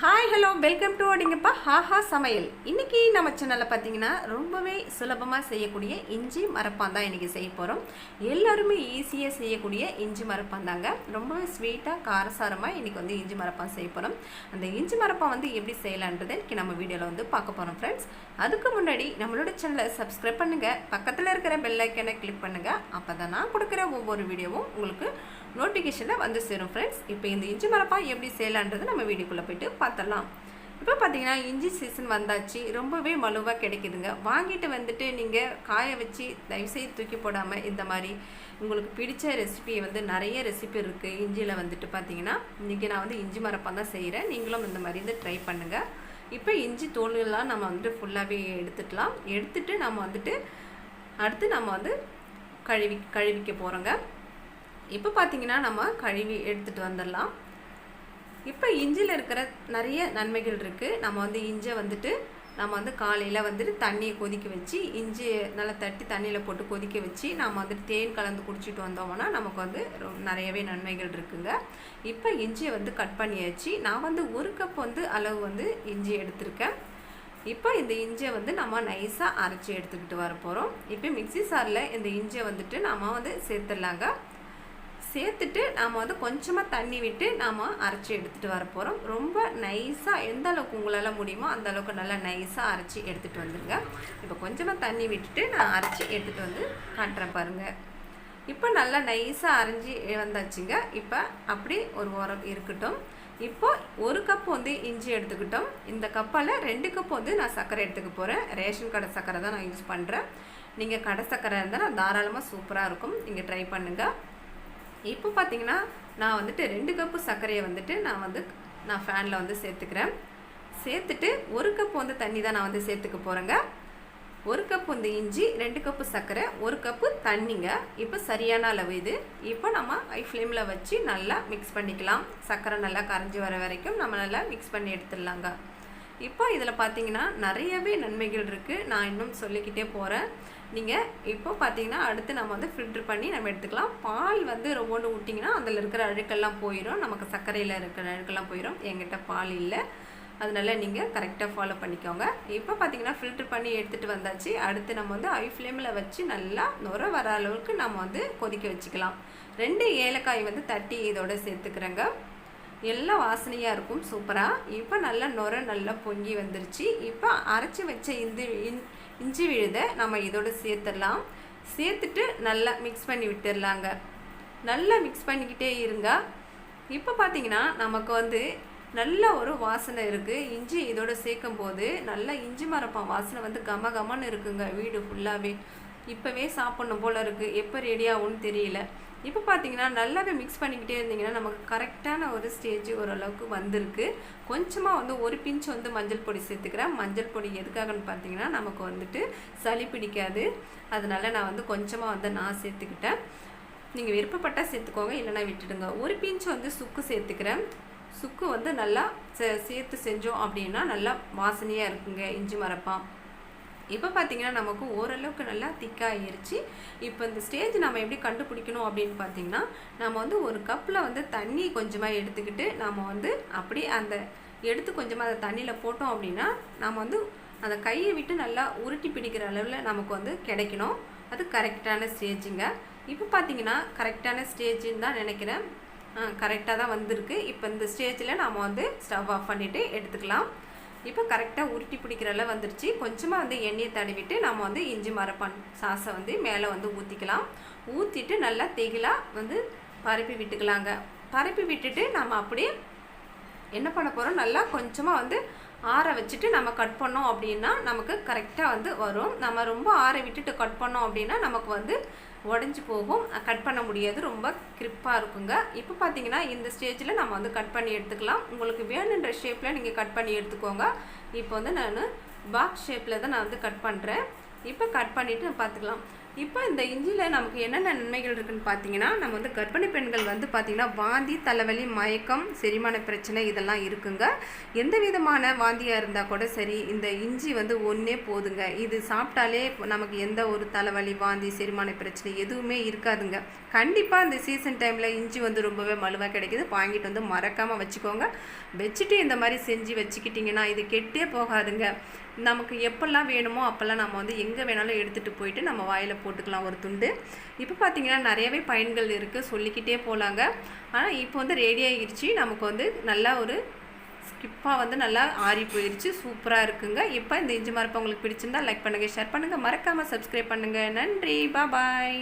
Hi hello welcome to அடிங்கப்பா ஹாஹா சமையல் இன்றைக்கி நம்ம சேனலில் பார்த்தீங்கன்னா ரொம்பவே சுலபமாக செய்யக்கூடிய இஞ்சி மரப்பான் தான் இன்றைக்கி செய்ய போகிறோம் எல்லாருமே ஈஸியாக செய்யக்கூடிய இஞ்சி மரப்பான் தாங்க. ரொம்பவே ஸ்வீட்டாக காரசாரமாக இன்றைக்கி வந்து இஞ்சி மரப்பான் செய்ய போகிறோம் அந்த இஞ்சி மரப்பான் வந்து எப்படி செய்யலான்றதை இன்றைக்கி நம்ம வீடியோவில் வந்து பார்க்க போகிறோம் ஃப்ரெண்ட்ஸ் அதுக்கு முன்னாடி நம்மளோட சேனலை சப்ஸ்கிரைப் பண்ணுங்கள் பக்கத்தில் இருக்கிற பெல்லைக்கனை கிளிக் பண்ணுங்கள் அப்போ தான் நான் கொடுக்குற ஒவ்வொரு வீடியோவும் உங்களுக்கு நோட்டிஃபிகேஷனில் வந்து சேரும் ஃப்ரெண்ட்ஸ் இப்போ இந்த இஞ்சி மரப்பா எப்படி செய்யலான்றது நம்ம வீடியோக்குள்ளே போயிட்டு பார்த்தலாம் இப்போ பார்த்தீங்கன்னா இஞ்சி சீசன் வந்தாச்சு. ரொம்பவே மலுவாக கிடைக்குதுங்க. வாங்கிட்டு வந்துட்டு நீங்கள் காய வச்சு தயவுசெய்து தூக்கி போடாமல் இந்த மாதிரி உங்களுக்கு பிடிச்ச ரெசிபி வந்து நிறைய ரெசிபி இருக்குது இஞ்சியில் வந்துட்டு பார்த்தீங்கன்னா இன்றைக்கி நான் வந்து இஞ்சி மரப்பா தான் செய்கிறேன் நீங்களும் இந்த மாதிரி வந்து ட்ரை பண்ணுங்கள் இப்போ இஞ்சி தோல்கள்லாம் நம்ம வந்துட்டு ஃபுல்லாகவே எடுத்துக்கலாம். எடுத்துகிட்டு நம்ம வந்துட்டு அடுத்து நம்ம வந்து கழுவி கழுவிக்க போகிறோங்க இப்போ பார்த்தீங்கன்னா நம்ம கழுவி எடுத்துகிட்டு வந்துடலாம். இப்போ இஞ்சியில் இருக்கிற நிறைய நன்மைகள் இருக்குது நம்ம வந்து இஞ்சை வந்துட்டு நம்ம வந்து காலையில் வந்துட்டு தண்ணியை கொதிக்க வச்சு இஞ்சி நல்லா தட்டி தண்ணியில் போட்டு கொதிக்க வச்சு நம்ம வந்துட்டு தேன் கலந்து குடிச்சிட்டு வந்தோம்னா நமக்கு வந்து ரொ- நிறையவே நன்மைகள் இருக்குங்க. இப்போ இஞ்சியை வந்து கட் பண்ணியாச்சு. நான் வந்து ஒரு கப் வந்து அளவு வந்து இஞ்சி எடுத்திருக்கேன். இப்போ இந்த இஞ்சியை வந்து நம்ம நைஸாக அரைச்சி எடுத்துக்கிட்டு வர போகிறோம் இப்போ மிக்ஸி சாரில் இந்த இஞ்சியை வந்துட்டு நம்ம வந்து சேர்த்துடலாங்க. சேர்த்துட்டு நாம் வந்து கொஞ்சமாக தண்ணி விட்டு நாம் அரைச்சி எடுத்துகிட்டு வர போகிறோம் ரொம்ப நைஸாக எந்த அளவுக்கு உங்களால் முடியுமோ அந்த அளவுக்கு நல்லா நைஸாக அரைச்சி எடுத்துகிட்டு வந்துடுங்க இப்போ கொஞ்சமாக தண்ணி விட்டுட்டு நான் அரைச்சி எடுத்துகிட்டு வந்து காட்டுறேன் பாருங்கள் இப்போ நல்லா நைஸாக அரைஞ்சி வந்தாச்சுங்க. இப்போ அப்படி ஒரு உரம் இருக்கட்டும். இப்போ ஒரு கப் வந்து இஞ்சி எடுத்துக்கிட்டோம். இந்த கப்பால் ரெண்டு கப் வந்து நான் சர்க்கரை எடுத்துக்க போகிறேன் ரேஷன் கடை சர்க்கரை தான் நான் யூஸ் பண்ணுறேன் நீங்கள் கடை சர்க்கரை இருந்தால் நான் தாராளமாக சூப்பராக இருக்கும். நீங்கள் ட்ரை பண்ணுங்கள் இப்போ பார்த்தீங்கன்னா நான் வந்துட்டு ரெண்டு கப்பு சர்க்கரையை வந்துட்டு நான் வந்து நான் ஃபேனில் வந்து சேர்த்துக்கிறேன். சேர்த்துட்டு ஒரு கப் வந்து தண்ணி தான் நான் வந்து சேர்த்துக்க போகிறேங்க ஒரு கப் வந்து இஞ்சி ரெண்டு கப்பு சர்க்கரை ஒரு கப்பு தண்ணிங்க. இப்போ சரியான அளவு இது. இப்போ நம்ம ஹை ஃப்ளேமில் வச்சு நல்லா மிக்ஸ் பண்ணிக்கலாம். சர்க்கரை நல்லா கரைஞ்சி வர வரைக்கும் நம்ம நல்லா மிக்ஸ் பண்ணி எடுத்துடலாங்க. இப்போ இதில் பார்த்தீங்கன்னா நிறையவே நன்மைகள் இருக்குது நான் இன்னும் சொல்லிக்கிட்டே போகிறேன் நீங்கள் இப்போ பார்த்தீங்கன்னா அடுத்து நம்ம வந்து ஃபில்ட்ரு பண்ணி நம்ம எடுத்துக்கலாம். பால் வந்து ரொம்பொண்டு விட்டிங்கன்னா அதில் இருக்கிற அழுக்கெல்லாம் போயிடும் நமக்கு சர்க்கரையில் இருக்கிற அழுக்கெல்லாம் போயிடும் எங்கிட்ட பால் இல்லை. அதனால நீங்கள் கரெக்டாக ஃபாலோ பண்ணிக்கோங்க. இப்போ பார்த்தீங்கன்னா ஃபில்ட்ரு பண்ணி எடுத்துகிட்டு வந்தாச்சு. அடுத்து நம்ம வந்து ஐ ஃப்ளேமில் வச்சு நல்லா நுர வர அளவுக்கு நம்ம வந்து கொதிக்க வச்சுக்கலாம். ரெண்டு ஏலக்காய் வந்து தட்டி இதோட சேர்த்துக்கிறேங்க. எல்லாம் வாசனையாக இருக்கும் சூப்பராக இப்போ நல்லா நுர நல்லா பொங்கி வந்துருச்சு. இப்போ அரைச்சி வச்ச இஞ்சி இன்- இஞ்சி விழுதை நம்ம இதோடு சேர்த்துடலாம். சேர்த்துட்டு நல்லா மிக்ஸ் பண்ணி விட்டுடலாங்க. நல்லா மிக்ஸ் பண்ணிக்கிட்டே இருங்க. இப்போ பார்த்தீங்கன்னா நமக்கு வந்து நல்ல ஒரு வாசனை இருக்குது இஞ்சி இதோட சேர்க்கும் போது நல்லா இஞ்சி மரப்பான் வாசனை வந்து கம கமன்னு இருக்குங்க. வீடு ஃபுல்லாகவே இப்போவே சாப்பிட்ணும் போல் இருக்குது எப்போ ரெடி ஆகும்னு தெரியல. இப்போ பார்த்தீங்கன்னா நல்லாவே மிக்ஸ் பண்ணிக்கிட்டே இருந்தீங்கன்னா நமக்கு கரெக்டான ஒரு ஸ்டேஜ் ஓரளவுக்கு வந்திருக்கு. கொஞ்சமாக வந்து ஒரு பிஞ்ச் வந்து மஞ்சள் பொடி சேர்த்துக்கிறேன். மஞ்சள் பொடி எதுக்காகன்னு பார்த்தீங்கன்னா நமக்கு வந்துட்டு சளி பிடிக்காது. அதனால நான் வந்து கொஞ்சமாக வந்து நான் சேர்த்துக்கிட்டேன். நீங்கள் விருப்பப்பட்டால் சேர்த்துக்கோங்க இல்லைன்னா விட்டுடுங்க. ஒரு பிஞ்ச் வந்து சுக்கு சேர்த்துக்கிறேன். சுக்கு வந்து நல்லா சே- சேர்த்து செஞ்சோம் அப்படின்னா நல்லா வாசனையாக இருக்குங்க இஞ்சி மரப்பான் இப்போ பார்த்தீங்கன்னா நமக்கு ஓரளவுக்கு நல்லா திக்காகிருச்சு இப்போ இந்த ஸ்டேஜ் நம்ம எப்படி கண்டுபிடிக்கணும் அப்படின்னு பார்த்தீங்கன்னா நம்ம வந்து ஒரு கப்பில் வந்து தண்ணி கொஞ்சமாக எடுத்துக்கிட்டு நம்ம வந்து அப்படி அந்த எடுத்து கொஞ்சமாக அதை தண்ணியில் போட்டோம் அப்படின்னா நம்ம வந்து அந்த கையை விட்டு நல்லா உருட்டி பிடிக்கிற அளவில் நமக்கு வந்து கிடைக்கணும். அது கரெக்டான ஸ்டேஜுங்க இப்போ பார்த்தீங்கன்னா கரெக்டான ஸ்டேஜுன்னு தான் நினைக்கிறேன். கரெக்டாக தான் வந்திருக்கு. இப்போ இந்த ஸ்டேஜில் நம்ம வந்து ஸ்டவ் ஆஃப் பண்ணிவிட்டு எடுத்துக்கலாம். இப்போ கரெக்டாக உருட்டி பிடிக்கிற அளவு வந்துருச்சு. கொஞ்சமாக வந்து எண்ணெயை தடவிட்டு நம்ம வந்து இஞ்சி மரப்பான் சாஸை வந்து மேலே வந்து ஊற்றிக்கலாம் ஊற்றிட்டு நல்லா தேகிலாக வந்து பரப்பி விட்டுக்கலாங்க. பரப்பி விட்டுட்டு நம்ம அப்படியே என்ன பண்ண போகிறோம் நல்லா கொஞ்சமாக வந்து ஆற வச்சுட்டு நம்ம கட் பண்ணோம் அப்படின்னா நமக்கு கரெக்டாக வந்து வரும். நம்ம ரொம்ப ஆற விட்டுட்டு கட் பண்ணோம் அப்படின்னா நமக்கு வந்து உடஞ்சி போகும். கட் பண்ண முடியாது. ரொம்ப கிரிப்பாக இருக்குங்க. இப்போ பார்த்தீங்கன்னா இந்த ஸ்டேஜில் நம்ம வந்து கட் பண்ணி எடுத்துக்கலாம். உங்களுக்கு வேணுன்ற ஷேப்பில் நீங்கள் கட் பண்ணி எடுத்துக்கோங்க. இப்போ வந்து நான் பாக்ஸ் ஷேப்பில் தான் நான் வந்து கட் பண்ணுறேன் இப்போ கட் பண்ணிவிட்டு பார்த்துக்கலாம் இப்போ இந்த இஞ்சியில் நமக்கு என்னென்ன நன்மைகள் இருக்குன்னு பார்த்தீங்கன்னா நம்ம வந்து கர்ப்பிணி பெண்கள் வந்து பார்த்திங்கன்னா வாந்தி தலைவலி மயக்கம் செரிமான பிரச்சனை இதெல்லாம் இருக்குங்க. எந்த விதமான வாந்தியாக இருந்தால் கூட சரி இந்த இஞ்சி வந்து ஒன்றே போதுங்க. இது சாப்பிட்டாலே நமக்கு எந்த ஒரு தலைவலி வாந்தி செரிமான பிரச்சனை எதுவுமே இருக்காதுங்க. கண்டிப்பாக இந்த சீசன் டைமில் இஞ்சி வந்து ரொம்பவே மலுவாக கிடைக்குது. வாங்கிட்டு வந்து மறக்காமல் வச்சுக்கோங்க. வச்சுட்டு இந்த மாதிரி செஞ்சு வச்சுக்கிட்டிங்கன்னா இது கெட்டே போகாதுங்க. நமக்கு எப்போல்லாம் வேணுமோ அப்போல்லாம் நம்ம வந்து எங்கே வேணாலும் எடுத்துகிட்டு போயிட்டு நம்ம வாயில் போட்டுக்கலாம் ஒரு துண்டு. இப்போ பார்த்தீங்கன்னா நிறையவே பயன்கள் இருக்குது சொல்லிக்கிட்டே போகலாங்க ஆனால் இப்போ வந்து ரெடி ஆகிருச்சு நமக்கு வந்து நல்லா ஒரு ஸ்கிப்பாக வந்து நல்லா ஆறி போயிடுச்சு சூப்பராக இருக்குங்க. இப்போ இந்த இஞ்சி மரப்பை உங்களுக்கு பிடிச்சிருந்தா லைக் பண்ணுங்கள் ஷேர் பண்ணுங்கள் மறக்காமல் சப்ஸ்கிரைப் பண்ணுங்கள் நன்றி. பாய்